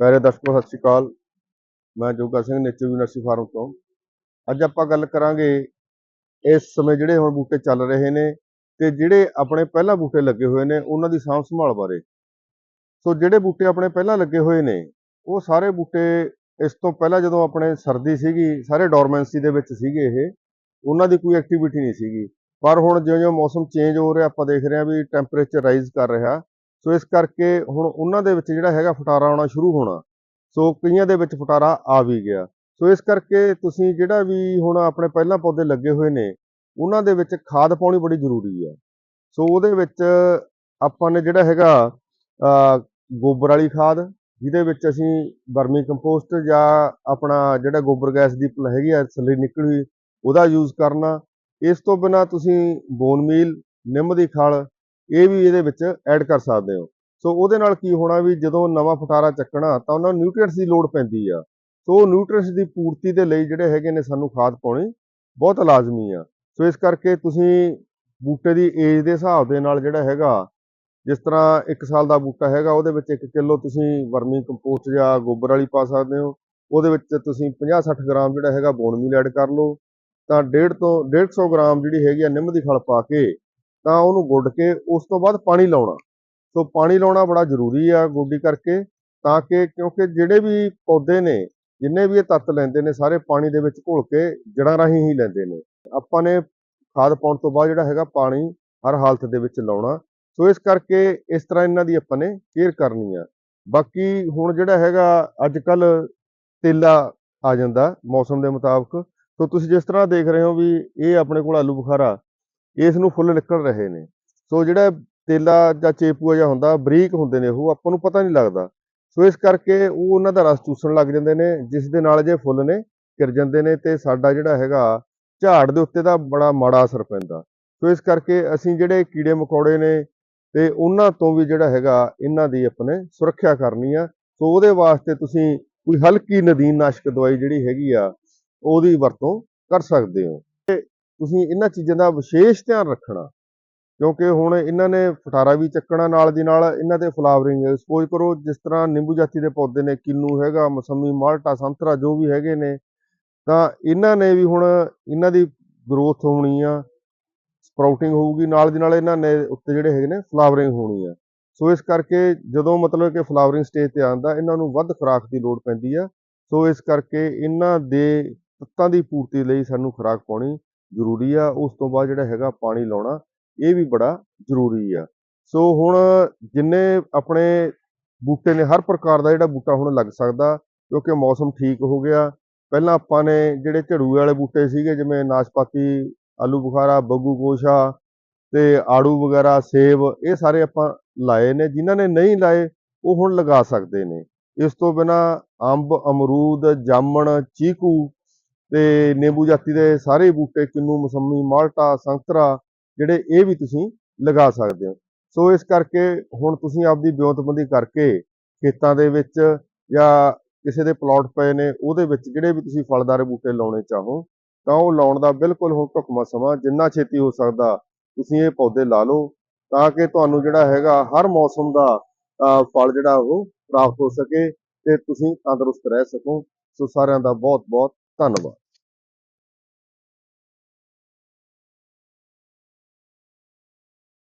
ਮੇਰੇ ਦਰਸ਼ਕੋ, ਸਤਿ ਸ਼੍ਰੀ ਅਕਾਲ। ਮੈਂ Joga Singh nature university farm ਤੋਂ। ਅੱਜ ਆਪਾਂ ਗੱਲ ਕਰਾਂਗੇ ਇਸ ਸਮੇਂ ਜਿਹੜੇ ਹੁਣ ਬੂਟੇ ਚੱਲ ਰਹੇ ਨੇ ਤੇ ਜਿਹੜੇ ਆਪਣੇ ਪਹਿਲਾਂ ਬੂਟੇ ਲੱਗੇ ਹੋਏ ਨੇ, ਉਹਨਾਂ ਦੀ ਸਾਂਭ ਸੰਭਾਲ ਬਾਰੇ। ਸੋ ਜਿਹੜੇ ਬੂਟੇ ਆਪਣੇ ਪਹਿਲਾਂ ਲੱਗੇ ਹੋਏ ਨੇ, ਉਹ ਸਾਰੇ ਬੂਟੇ ਇਸ ਤੋਂ ਪਹਿਲਾਂ ਜਦੋਂ ਆਪਣੇ ਸਰਦੀ ਸੀਗੀ, ਸਾਰੇ ਡੋਰਮੈਂਸੀ ਦੇ ਵਿੱਚ ਸੀਗੇ ਇਹ, ਉਹਨਾਂ ਦੀ ਕੋਈ ਐਕਟੀਵਿਟੀ ਨਹੀਂ ਸੀਗੀ। ਪਰ ਹੁਣ ਜਿਉਂ-ਜਿਉਂ ਮੌਸਮ ਚੇਂਜ ਹੋ ਰਿਹਾ, ਆਪਾਂ ਦੇਖ ਰਹੇ ਹਾਂ ਵੀ ਟੈਂਪਰੇਚਰ ਰਾਈਜ਼ ਕਰ ਰਿਹਾ। ਸੋ ਇਸ ਕਰਕੇ ਹੁਣ ਉਹਨਾਂ ਦੇ ਵਿੱਚ ਜਿਹੜਾ ਹੈਗਾ ਫਟਾਰਾ ਆਉਣਾ ਸ਼ੁਰੂ ਹੋਣਾ, ਸੋ ਕਈਆਂ ਦੇ ਵਿੱਚ ਫਟਾਰਾ ਆ ਵੀ ਗਿਆ। ਸੋ ਇਸ ਕਰਕੇ ਤੁਸੀਂ ਜਿਹੜਾ ਵੀ ਹੁਣ ਆਪਣੇ ਪਹਿਲਾਂ ਪੌਦੇ ਲੱਗੇ ਹੋਏ ਨੇ, ਉਹਨਾਂ ਦੇ ਵਿੱਚ ਖਾਦ ਪਾਉਣੀ ਬੜੀ ਜ਼ਰੂਰੀ ਹੈ ਸੋ ਉਹਦੇ ਵਿੱਚ ਆਪਾਂ ਨੇ ਜਿਹੜਾ ਹੈਗਾ ਗੋਬਰ ਵਾਲੀ ਖਾਦ, ਜਿਹਦੇ ਵਿੱਚ ਅਸੀਂ ਵਰਮੀ ਕੰਪੋਸਟ ਜਾਂ ਆਪਣਾ ਜਿਹੜਾ ਗੋਬਰ ਗੈਸ ਦੀ ਪਲ ਹੈਗੀ ਆ, ਥੱਲੇ ਨਿਕਲੀ, ਉਹਦਾ ਯੂਜ਼ ਕਰਨਾ। ਇਸ ਤੋਂ ਬਿਨਾ ਤੁਸੀਂ ਬੋਨ ਮੀਲ, ਨਿੰਮ ਦੀ ਖਲ ਇਹ ਵੀ ਇਹਦੇ ਵਿੱਚ ਐਡ ਕਰ ਸਕਦੇ ਹੋ। ਸੋ ਉਹਦੇ ਨਾਲ ਕੀ ਹੋਣਾ ਵੀ ਜਦੋਂ ਨਵਾਂ ਫਟਾਰਾ ਚੱਕਣਾ, ਤਾਂ ਉਹਨਾਂ ਨੂੰ ਨਿਊਟ੍ਰੀਐਂਟਸ ਦੀ ਲੋੜ ਪੈਂਦੀ ਆ। ਸੋ ਉਹ ਨਿਊਟ੍ਰੀਐਂਟਸ ਦੀ ਪੂਰਤੀ ਦੇ ਲਈ ਜਿਹੜੇ ਹੈਗੇ ਨੇ ਸਾਨੂੰ ਖਾਦ ਪਾਉਣੀ ਬਹੁਤ ਲਾਜ਼ਮੀ ਆ। ਸੋ ਇਸ ਕਰਕੇ ਤੁਸੀਂ ਬੂਟੇ ਦੀ ਏਜ ਦੇ ਹਿਸਾਬ ਦੇ ਨਾਲ ਜਿਹੜਾ ਹੈਗਾ, ਜਿਸ ਤਰ੍ਹਾਂ 1 ਸਾਲ ਦਾ ਬੂਟਾ ਹੈਗਾ, ਉਹਦੇ ਵਿੱਚ 1 ਕਿਲੋ ਤੁਸੀਂ ਵਰਮੀ ਕੰਪੋਸਟ ਜਾਂ ਗੋਬਰ ਵਾਲੀ ਪਾ ਸਕਦੇ ਹੋ। ਉਹਦੇ ਵਿੱਚ ਤੁਸੀਂ 50-60 ਗ੍ਰਾਮ ਜਿਹੜਾ ਹੈਗਾ ਬੋਨ ਮੀਲ ਐਡ ਕਰ ਲਓ। ਤਾਂ 1.5 ਤੋਂ 150 ਗ੍ਰਾਮ ਜਿਹੜੀ ਹੈਗੀ ਆ ਨਿੰਮ ਦੀ ਖਲ ਪਾ ਕੇ ਤਾਂ ਉਹਨੂੰ ਗੁੱਡ ਕੇ ਉਸ ਤੋਂ ਬਾਅਦ ਪਾਣੀ ਲਾਉਣਾ। ਸੋ ਪਾਣੀ ਲਾਉਣਾ ਬੜਾ ਜ਼ਰੂਰੀ ਆ ਗੋਡੀ ਕਰਕੇ, ਤਾਂ ਕਿ ਕਿਉਂਕਿ ਜਿਹੜੇ ਵੀ ਪੌਦੇ ਨੇ, ਜਿੰਨੇ ਵੀ ਇਹ ਤੱਤ ਲੈਂਦੇ ਨੇ, ਸਾਰੇ ਪਾਣੀ ਦੇ ਵਿੱਚ ਘੋਲ ਕੇ ਜੜਾਂ ਰਾਹੀਂ ਹੀ ਲੈਂਦੇ ਨੇ। ਆਪਾਂ ਨੇ ਖਾਦ ਪਾਉਣ ਤੋਂ ਬਾਅਦ ਜਿਹੜਾ ਹੈਗਾ ਪਾਣੀ ਹਰ ਹਾਲਤ ਦੇ ਵਿੱਚ ਲਾਉਣਾ। ਸੋ ਇਸ ਕਰਕੇ ਇਸ ਤਰ੍ਹਾਂ ਇਹਨਾਂ ਦੀ ਆਪਾਂ ਨੇ ਕੇਅਰ ਕਰਨੀ ਆ। ਬਾਕੀ ਹੁਣ ਜਿਹੜਾ ਹੈਗਾ ਅੱਜ ਕੱਲ ਤੇਲਾ ਆ ਜਾਂਦਾ ਮੌਸਮ ਦੇ ਮੁਤਾਬਕ। ਸੋ ਤੁਸੀਂ ਜਿਸ ਤਰ੍ਹਾਂ ਦੇਖ ਰਹੇ ਹੋ ਵੀ ਇਹ ਆਪਣੇ ਕੋਲ ਆਲੂ ਬੁਖਾਰਾ ਇਸ ਨੂੰ ਫੁੱਲ ਨਿਕਲ ਰਹੇ ਨੇ। ਸੋ ਜਿਹੜਾ ਤੇਲਾ ਜਾਂ ਚੇਪੂਆ ਜਿਹਾ ਹੁੰਦਾ, ਬਰੀਕ ਹੁੰਦੇ ਨੇ ਉਹ, ਆਪਾਂ ਨੂੰ ਪਤਾ ਨਹੀਂ ਲੱਗਦਾ। ਸੋ ਇਸ ਕਰਕੇ ਉਹ ਉਹਨਾਂ ਦਾ ਰਸ ਚੂਸਣ ਲੱਗ ਜਾਂਦੇ ਨੇ, ਜਿਸ ਦੇ ਨਾਲ ਜੇ ਫੁੱਲ ਨੇ ਕਿਰ ਜਾਂਦੇ ਨੇ ਤੇ ਸਾਡਾ ਜਿਹੜਾ ਹੈਗਾ, ਝਾੜ ਦੇ ਉੱਤੇ ਦਾ ਬੜਾ ਮਾੜਾ ਅਸਰ ਪੈਂਦਾ। ਸੋ ਇਸ ਕਰਕੇ ਅਸੀਂ ਜਿਹੜੇ ਕੀੜੇ ਮਕੌੜੇ ਨੇ ਤੇ ਉਹਨਾਂ ਤੋਂ ਵੀ ਜਿਹੜਾ ਹੈਗਾ, ਇਹਨਾਂ ਦੀ ਆਪਣੇ ਸੁਰੱਖਿਆ ਕਰਨੀ ਆ। ਸੋ ਉਹਦੇ ਵਾਸਤੇ ਤੁਸੀਂ ਕੋਈ ਹਲਕੀ ਨਦੀਨ ਨਾਸ਼ਕ ਦਵਾਈ ਜਿਹੜੀ ਹੈਗੀ ਆ, ਉਹਦੀ ਵਰਤੋਂ ਕਰ ਸਕਦੇ ਹੋ। ਤੁਸੀਂ ਇਹਨਾਂ ਚੀਜ਼ਾਂ ਦਾ ਵਿਸ਼ੇਸ਼ ਧਿਆਨ ਰੱਖਣਾ। ਕਿਉਂਕਿ ਹੁਣ ਇਹਨਾਂ ਨੇ ਫਟਾਰਾ ਵੀ ਚੱਕਣਾ ਨਾਲ ਦੀ ਨਾਲ, ਇਹਨਾਂ ਤੇ ਫਲਾਵਰਿੰਗ ਸਪੋਜ਼ ਕਰੋ ਜਿਸ ਤਰ੍ਹਾਂ ਨਿੰਬੂ ਜਾਤੀ ਦੇ ਪੌਦੇ ਨੇ, ਕਿੰਨੂ ਹੈਗਾ, ਮਸੰਮੀ ਮਾਲਟਾ, ਸੰਤਰਾ ਜੋ ਵੀ ਹੈਗੇ ਨੇ, ਤਾਂ ਇਹਨਾਂ ਨੇ ਵੀ ਹੁਣ ਇਹਨਾਂ ਦੀ ਗਰੋਥ ਹੋਣੀ ਆ ਸਪਰਾਊਟਿੰਗ ਹੋਊਗੀ, ਨਾਲ ਦੀ ਨਾਲ ਇਹਨਾਂ ਨੇ ਉੱਤੇ ਜਿਹੜੇ ਹੈਗੇ ਨੇ ਫਲਾਵਰਿੰਗ ਹੋਣੀ ਆ। ਸੋ ਇਸ ਕਰਕੇ ਜਦੋਂ ਮਤਲਬ ਕਿ ਫਲਾਵਰਿੰਗ ਸਟੇਜ ਤੇ ਆਉਂਦਾ ਇਹਨਾਂ ਨੂੰ ਵੱਧ ਖੁਰਾਕ ਦੀ ਲੋੜ ਪੈਂਦੀ ਆ, ਸੋ ਇਸ ਕਰਕੇ ਇਹਨਾਂ ਦੇ ਤੱਤਾਂ ਦੀ ਪੂਰਤੀ ਲਈ ਸਾਨੂੰ ਖੁਰਾਕ ਪਾਉਣੀ ਜ਼ਰੂਰੀ ਆ, ਉਸ ਤੋਂ ਬਾਅਦ ਜਿਹੜਾ ਹੈਗਾ ਪਾਣੀ ਲਾਉਣਾ, ਇਹ ਵੀ ਬੜਾ ਜ਼ਰੂਰੀ ਆ। ਸੋ ਹੁਣ ਜਿੰਨੇ ਆਪਣੇ ਬੂਟੇ ਨੇ, ਹਰ ਪ੍ਰਕਾਰ ਦਾ ਜਿਹੜਾ ਬੂਟਾ ਹੁਣ ਲੱਗ ਸਕਦਾ, ਕਿਉਂਕਿ ਮੌਸਮ ਠੀਕ ਹੋ ਗਿਆ। ਪਹਿਲਾਂ ਆਪਾਂ ਨੇ ਜਿਹੜੇ ਝੜੂਏ ਵਾਲੇ ਬੂਟੇ ਸੀਗੇ, ਜਿਵੇਂ ਨਾਸ਼ਪਾਤੀ, ਆਲੂ ਬੁਖਾਰਾ ਬੱਗੂ ਗੋਸ਼ਾ ਤੇ ਆੜੂ ਵਗੈਰਾ, ਸੇਬ, ਇਹ ਸਾਰੇ ਆਪਾਂ ਲਾਏ ਨੇ। ਜਿਨ੍ਹਾਂ ਨੇ ਨਹੀਂ ਲਾਏ, ਉਹ ਹੁਣ ਲਗਾ ਸਕਦੇ ਨੇ। ਇਸ ਤੋਂ ਬਿਨਾ ਅੰਬ, ਅਮਰੂਦ, ਜਾਮਣ, ਚੀਕੂ ਤੇ ਨਿੰਬੂ ਜਾਤੀ ਦੇ ਸਾਰੇ ਬੂਟੇ ਕਿੰਨੂ ਮਸੰਮੀ, ਮਾਲਟਾ, ਸੰਤਰਾ ਜਿਹੜੇ ਇਹ ਵੀ ਤੁਸੀਂ ਲਗਾ ਸਕਦੇ ਹੋ। ਸੋ ਇਸ ਕਰਕੇ ਹੁਣ ਤੁਸੀਂ ਆਪਦੀ ਵਿਉਂਤਬੰਦੀ ਕਰਕੇ ਖੇਤਾਂ ਦੇ ਵਿੱਚ ਜਾਂ ਕਿਸੇ ਦੇ ਪਲਾਟ ਪਏ ਨੇ, ਉਹਦੇ ਵਿੱਚ ਜਿਹੜੇ ਵੀ ਤੁਸੀਂ ਫਲਦਾਰ ਬੂਟੇ ਲਾਉਣੇ ਚਾਹੋ, ਤਾਂ ਉਹ ਲਾਉਣ ਦਾ ਬਿਲਕੁਲ ਹੁਣ ਢੁਕਵਾਂ ਸਮਾਂ, ਜਿੰਨਾ ਛੇਤੀ ਹੋ ਸਕਦਾ ਤੁਸੀਂ ਇਹ ਪੌਦੇ ਲਾ ਲਓ, ਤਾਂ ਕਿ ਤੁਹਾਨੂੰ ਜਿਹੜਾ ਹੈਗਾ ਹਰ ਮੌਸਮ ਦਾ ਫਲ ਜਿਹੜਾ ਉਹ ਪ੍ਰਾਪਤ ਹੋ ਸਕੇ ਤੇ ਤੁਸੀਂ ਤੰਦਰੁਸਤ ਰਹਿ ਸਕੋ। ਸੋ ਸਾਰਿਆਂ ਦਾ ਬਹੁਤ ਬਹੁਤ ਧੰਨਵਾਦ।